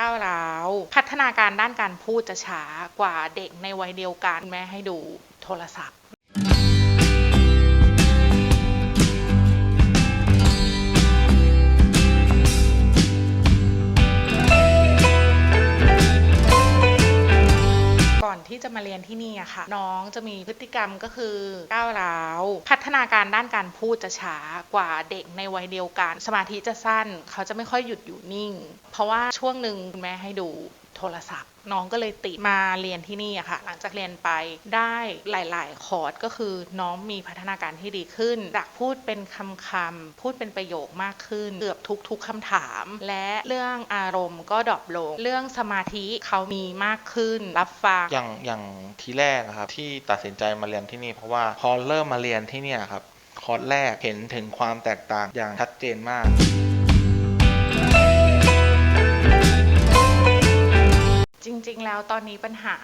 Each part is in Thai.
ก้าวร้าวพัฒนาการด้านการพูดจะช้ากว่าเด็กในวัยเดียวกันแม่ให้ดูโทรศัพท์ จะมาเรียนที่นี่อะค่ะ น้องจะมีพฤติกรรมก็คือก้าวร้าวพัฒนาการด้านการพูดจะช้ากว่าเด็กในวัยเดียวกัน สมาธิจะสั้น เขาจะไม่ค่อยหยุดอยู่นิ่ง เพราะว่าช่วงหนึ่งคุณแม่ให้ดู โทรศัพท์ น้องก็เลยติดมาเรียนที่นี่อะค่ะ หลังจากเรียนไปได้หลาย ๆ คอร์สก็คือน้องมีพัฒนาการที่ดีขึ้นจากพูดเป็นคำคำๆพูดเป็นประโยคมากขึ้น เกือบทุก ๆคำถาม และเรื่องอารมณ์ก็ดรอปลง เรื่องสมาธิเขามีมากขึ้นรับฟังอย่างอย่างทีแรกอะครับที่ตัดสินใจมาเรียนที่นี่ เพราะว่าพอเริ่มมาเรียนที่เนี่ยครับคอร์สแรกเห็นถึงความแตกต่างอย่างชัดเจนมาก จริง ๆ แล้วตอนนี้ปัญหา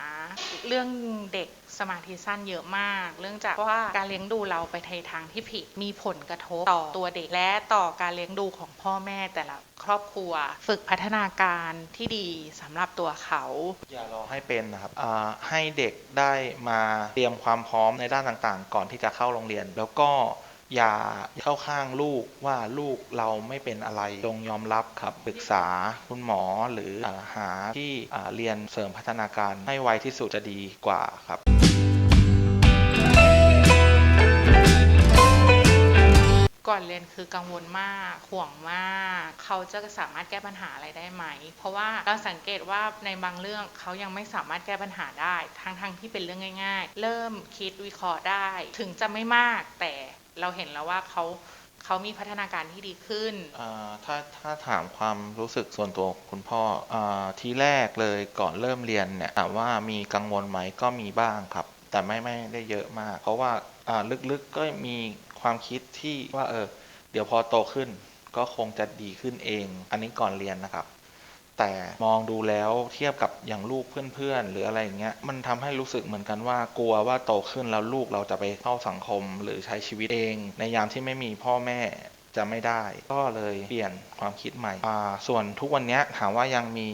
เรื่องเด็กสมาธิสั้นเยอะมาก เรื่องจากว่าการเลี้ยงดูเราไปในทางที่ผิด มีผลกระทบต่อตัวเด็กและต่อการเลี้ยงดูของพ่อแม่แต่ละครอบครัว ฝึกพัฒนาการที่ดีสำหรับตัวเขา อย่ารอให้เป็นนะครับอ่าให้เด็กได้มาเตรียมความพร้อมในด้านต่างๆ ก่อนที่จะเข้าโรงเรียน แล้วก็ อย่าเข้าข้างลูกว่าลูกเราไม่เป็นอะไรจงยอมรับครับปรึกษาคุณหมอหรืออาหาที่เรียนเสริมพัฒนาการให้ไวที่สุดจะดีกว่าครับก่อนเรียนคือกังวลมากห่วงมาก เขาจะสามารถแก้ปัญหาอะไรได้ไหม เพราะว่าเราสังเกตว่าในบางเรื่องเขายังไม่สามารถแก้ปัญหาได้ทั้งทั้งที่เป็นเรื่องง่าย ๆ เริ่มคิดวิเคราะห์ได้ ถึงจะไม่มากแต่เราเห็นแล้วว่าเขาเขามีพัฒนาการที่ดีขึ้น อ่าถ้าถ้าถามความรู้สึกส่วนตัวคุณพ่ออาทีแรกเลยก่อนเริ่มเรียนเนี่ยถามว่ามีกังวลไหมก็มีบ้างครับ แต่ไม่ไม่ได้เยอะมาก เพราะว่าอ่าลึกๆก็มีความคิดที่ว่าเออเดี๋ยวพอโตขึ้น ก็คงจะดีขึ้นเอง อันนี้ก่อนเรียนนะครับ แต่มองดูแล้วเทียบกับอย่างลูกเพื่อนๆ หรืออะไรอย่างเงี้ยมันทำให้รู้สึกเหมือนกันว่ากลัวว่าโตขึ้นแล้วลูกเราจะไปเข้าสังคมหรือใช้ชีวิตเอง ในยามที่ไม่มีพ่อแม่จะไม่ได้ ก็เลยเปลี่ยนความคิดใหม่ส่วนทุกวันนี้ถามว่ายังมี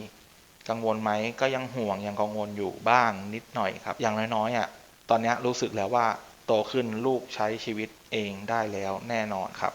กังวลไหมก็ยังห่วงยังกังวลอยู่บ้างนิดหน่อยครับ อย่างน้อยๆอะตอนนี้รู้สึกแล้วว่าโตขึ้นลูกใช้ชีวิตเองได้แล้วแน่นอนครับ